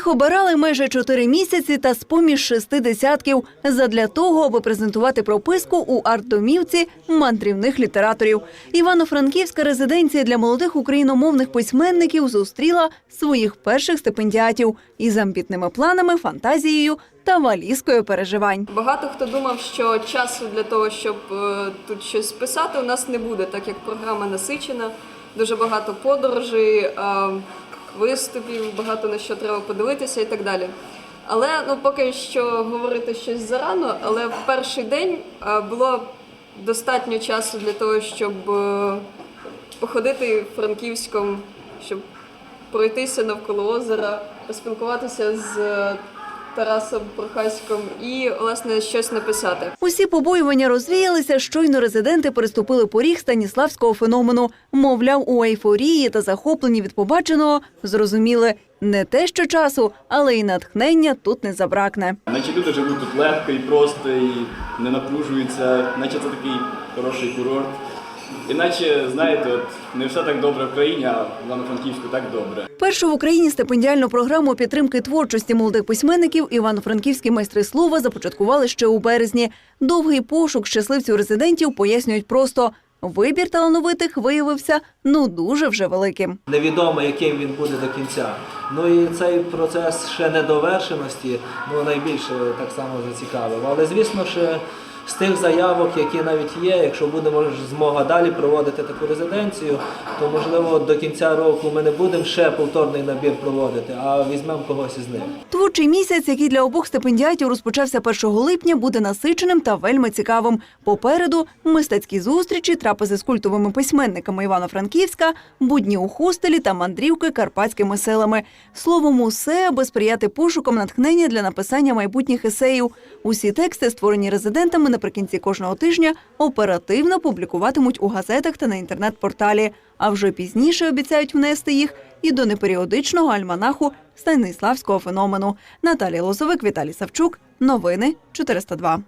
Їх обирали майже чотири місяці та з поміж шести десятків задля того, аби презентувати прописку у арт-домівці мандрівних літераторів. Івано-Франківська резиденція для молодих україномовних письменників зустріла своїх перших стипендіатів із амбітними планами, фантазією та валізкою переживань. Багато хто думав, що часу для того, щоб е, тут щось писати, у нас не буде, так як програма насичена, дуже багато подорожей, е, виступів, багато на що треба подивитися і так далі. Але ну поки що говорити щось зарано, але в перший день було достатньо часу для того, щоб е, походити Франківськом, щоб пройтися навколо озера, поспілкуватися з е, Тарасом Прохаськом і власне щось написати. Усі побоювання розвіялися, щойно резиденти переступили поріг станіславського феномену. Мовляв, у ейфорії та захопленні від побаченого зрозуміли не те, що часу, але й натхнення тут не забракне. Наче люди живуть тут легко і просто, і не напружуються, наче це такий хороший курорт. Іначе, знаєте, от не все так добре в країні, а в Івано-Франківську так добре. Першу в Україні стипендіальну програму підтримки творчості молодих письменників івано-франківські майстри слова започаткували ще у березні. Довгий пошук щасливців резидентів пояснюють просто. Вибір талановитих виявився ну дуже вже великим. Невідомо, яким він буде до кінця. Ну і цей процес ще недовершеності ну, найбільше так само зацікавив. Але звісно, ще з тих заявок, які навіть є, якщо буде може, змога далі проводити таку резиденцію, то можливо до кінця року ми не будемо ще повторний набір проводити, а візьмемо когось із них. Творчий місяць, який для обох стипендіатів розпочався 1 липня, буде насиченим та вельми цікавим. Попереду мистецькі зустрічі, трапези з культовими письменниками Івано-Франківська, будні у хостелі та мандрівки карпатськими селами. Словом, усе, аби сприяти пошукам натхнення для написання майбутніх есеїв. Усі тексти, створені резидентами наприкінці кожного тижня, оперативно публікуватимуть у газетах та на інтернет-порталі. А вже пізніше обіцяють внести їх і до неперіодичного альманаху Станиславського феномену. Наталія Лозовик, Віталій Савчук. Новини 402.